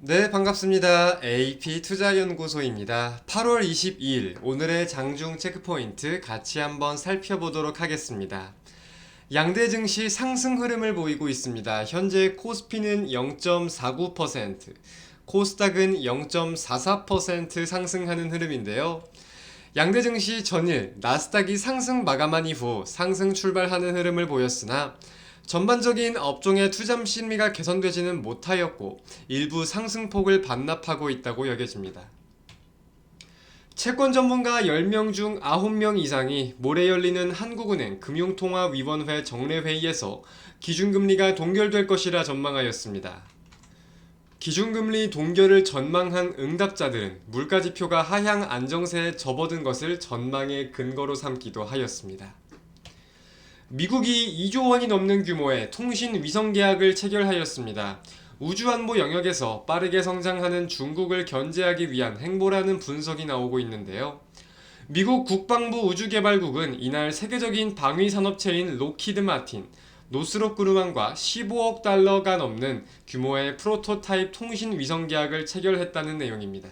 네, 반갑습니다. AP 투자연구소입니다. 8월 22일 오늘의 장중 체크포인트 같이 한번 살펴보도록 하겠습니다. 양대 증시 상승 흐름을 보이고 있습니다. 현재 코스피는 0.49%, 코스닥은 0.44% 상승하는 흐름인데요. 양대 증시 전일 나스닥이 상승 마감한 이후 상승 출발하는 흐름을 보였으나 전반적인 업종의 투자 심리가 개선되지는 못하였고 일부 상승폭을 반납하고 있다고 여겨집니다. 채권 전문가 10명 중 9명 이상이 모레 열리는 한국은행 금융통화위원회 정례회의에서 기준금리가 동결될 것이라 전망하였습니다. 기준금리 동결을 전망한 응답자들은 물가지표가 하향 안정세에 접어든 것을 전망의 근거로 삼기도 하였습니다. 미국이 2조 원이 넘는 규모의 통신 위성 계약을 체결하였습니다. 우주안보 영역에서 빠르게 성장하는 중국을 견제하기 위한 행보라는 분석이 나오고 있는데요. 미국 국방부 우주개발국은 이날 세계적인 방위 산업체인 로키드 마틴, 노스롭 그루만과 15억 달러가 넘는 규모의 프로토타입 통신 위성 계약을 체결했다는 내용입니다.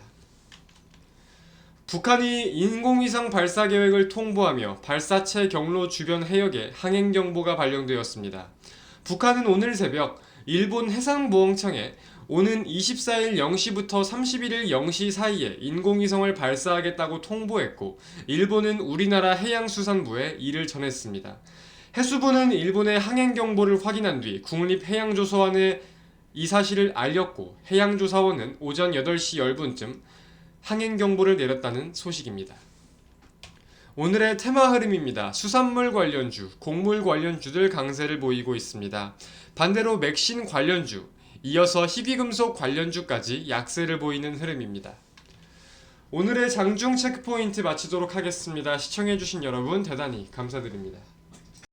북한이 인공위성 발사 계획을 통보하며 발사체 경로 주변 해역에 항행 경보가 발령되었습니다. 북한은 오늘 새벽 일본 해상보험청에 오는 24일 0시부터 31일 0시 사이에 인공위성을 발사하겠다고 통보했고 일본은 우리나라 해양수산부에 이를 전했습니다. 해수부는 일본의 항행 경보를 확인한 뒤 국립해양조사원에 이 사실을 알렸고 해양조사원은 오전 8시 10분쯤 항행 경보를 내렸다는 소식입니다. 오늘의 테마 흐름입니다. 수산물 관련주, 곡물 관련주들 강세를 보이고 있습니다. 반대로 맥신 관련주, 이어서 희귀금속 관련주까지 약세를 보이는 흐름입니다. 오늘의 장중 체크포인트 마치도록 하겠습니다. 시청해주신 여러분 대단히 감사드립니다.